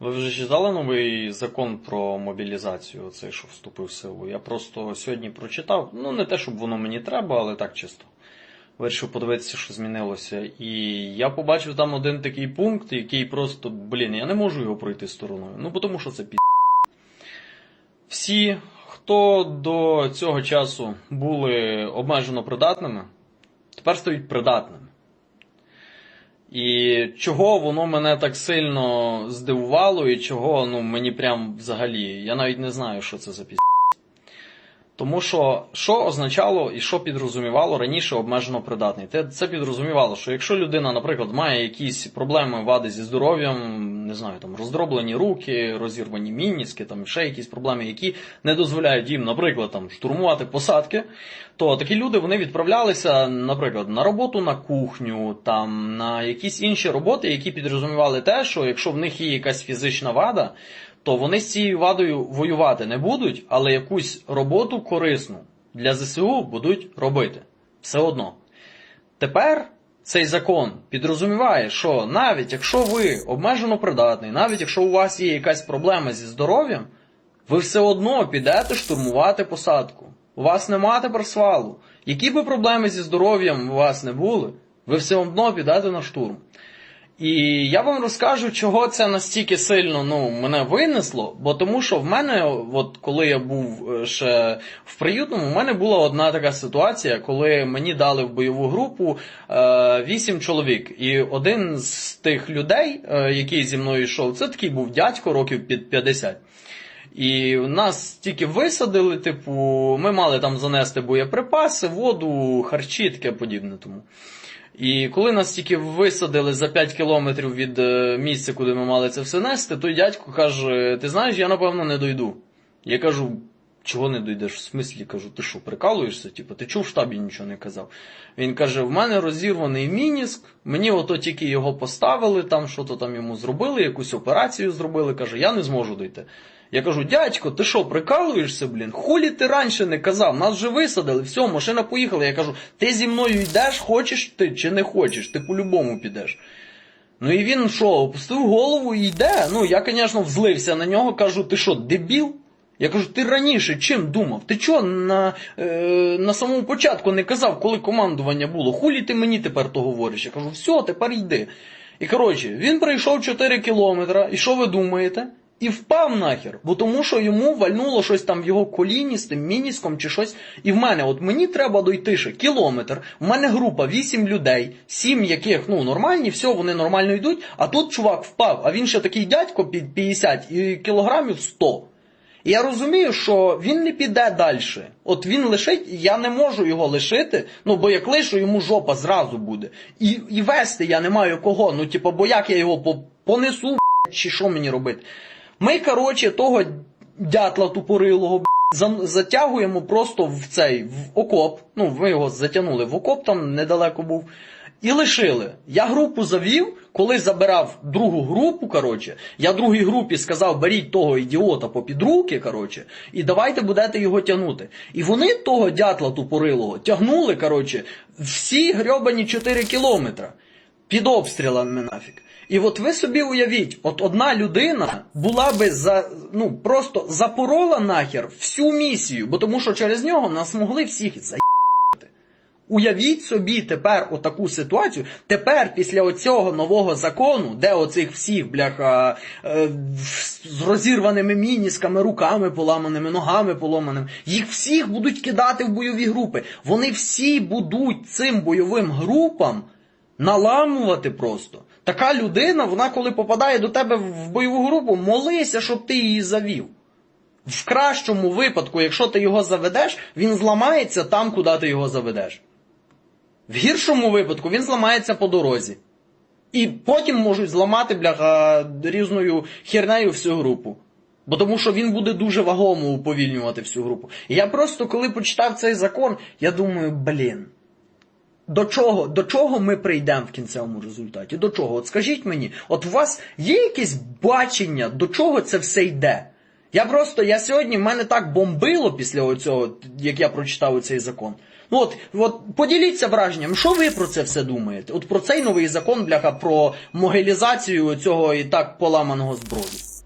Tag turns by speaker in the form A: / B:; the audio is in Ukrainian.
A: Ви вже читали новий закон про мобілізацію, цей, що вступив в силу? Я просто сьогодні прочитав. Ну, не те, щоб воно мені треба, але так чисто. Вирішив подивитися, що змінилося. І я побачив там один такий пункт, який просто, блін, я не можу його пройти стороною. Ну, тому що це пі. Всі, хто до цього часу були обмежено придатними, тепер стають придатними. І чого воно мене так сильно здивувало, і чого ну, мені прям взагалі, я навіть не знаю, що це за піс. Тому що що означало і що підрозумівало раніше обмежено придатний? Це, підрозумівало, що якщо людина, наприклад, має якісь проблеми, вади зі здоров'ям, не знаю, там роздроблені руки, розірвані мініски, там ще якісь проблеми, які не дозволяють їм, наприклад, там штурмувати посадки, то такі люди вони відправлялися, наприклад, на роботу на кухню, там на якісь інші роботи, які підрозумівали те, що якщо в них є якась фізична вада, то вони з цією вадою воювати не будуть, але якусь роботу корисну для ЗСУ будуть робити. Все одно. Тепер цей закон підрозуміває, що навіть якщо ви обмежено придатний, навіть якщо у вас є якась проблема зі здоров'ям, ви все одно підете штурмувати посадку. У вас нема тепер свалу. Які би проблеми зі здоров'ям у вас не були, ви все одно підете на штурм. І я вам розкажу, чого це настільки сильно ну, мене винесло, бо тому що в мене, от коли я був е, ще в приютному, в мене була одна така ситуація, коли мені дали в бойову групу е, чоловік. І один з тих людей, е, який зі мною йшов, це такий був дядько, років під 50. І нас тільки висадили, типу, ми мали там занести боєприпаси, воду, харчі, таке подібне тому. І коли нас тільки висадили за 5 кілометрів від е, місця, куди ми мали це все нести, той дядько каже: Ти знаєш, я напевно не дойду. Я кажу, чого не дойдеш? В смислі кажу, ти що, прикалуєшся? Типу, ти чув в штабі нічого не казав. Він каже: в мене розірваний мініск, мені ото тільки його поставили, там що то там йому зробили, якусь операцію зробили. Каже, я не зможу дойти. Я кажу, дядько, ти що, прикалуєшся, блін? Хулі ти раніше не казав, нас вже висадили, все, машина поїхала. Я кажу, ти зі мною йдеш, хочеш ти чи не хочеш, ти по-любому підеш. Ну і він що, опустив голову і йде. Ну, я, звісно, взлився на нього, кажу, ти що, дебіл? Я кажу, ти раніше чим думав? Ти чого на е, на самому початку не казав, коли командування було? Хулі ти мені тепер то говориш? Я кажу, все, тепер йди. І коротше, він пройшов 4 кілометри, і що ви думаєте? І впав нахер, бо тому що йому вальнуло щось там в його коліні з тим мініском чи щось. І в мене, от мені треба дойти ще кілометр. У мене група 8 людей, 7 яких ну нормальні, все, вони нормально йдуть. А тут чувак впав, а він ще такий дядько під 50 і кілограмів 100. І я розумію, що він не піде далі. От він лишить, я не можу його лишити, ну бо як лишу, йому жопа зразу буде. І і вести я не маю кого. Ну, типу, бо як я його понесу, чи що мені робити? Ми, коротше, того дятла тупорилого затягуємо просто в цей в окоп. Ну, ми його затягнули в окоп, там недалеко був. І лишили. Я групу завів, коли забирав другу групу, коротше, я другій групі сказав, беріть того ідіота попід руки, коротше, і давайте будете його тягнути. І вони того дятла тупорилого тягнули, коротше, всі грьобані 4 кілометри під обстрілами нафіг. І от ви собі уявіть, от одна людина була би за ну просто запорола нахер всю місію, бо тому що через нього нас могли всіх заїбати. Уявіть собі тепер отаку ситуацію. Тепер, після оцього нового закону, де оцих всіх бляха е, з розірваними мінісками, руками поламаними, ногами поламаними, їх всіх будуть кидати в бойові групи. Вони всі будуть цим бойовим групам наламувати просто. Така людина, вона коли попадає до тебе в бойову групу, молися, щоб ти її завів. В кращому випадку, якщо ти його заведеш, він зламається там, куди ти його заведеш. В гіршому випадку він зламається по дорозі. І потім можуть зламати бляха різною хернею всю групу. Бо тому що він буде дуже вагомо уповільнювати всю групу. І я просто, коли почитав цей закон, я думаю, блін. До чого, до чого ми прийдемо в кінцевому результаті? До чого? От скажіть мені, от у вас є якесь бачення, до чого це все йде? Я просто, я сьогодні, в мене так бомбило після оцього, як я прочитав цей закон. Ну от, от поділіться враженням, що ви про це все думаєте? От про цей новий закон, бляха, про могилізацію цього і так поламаного зброю.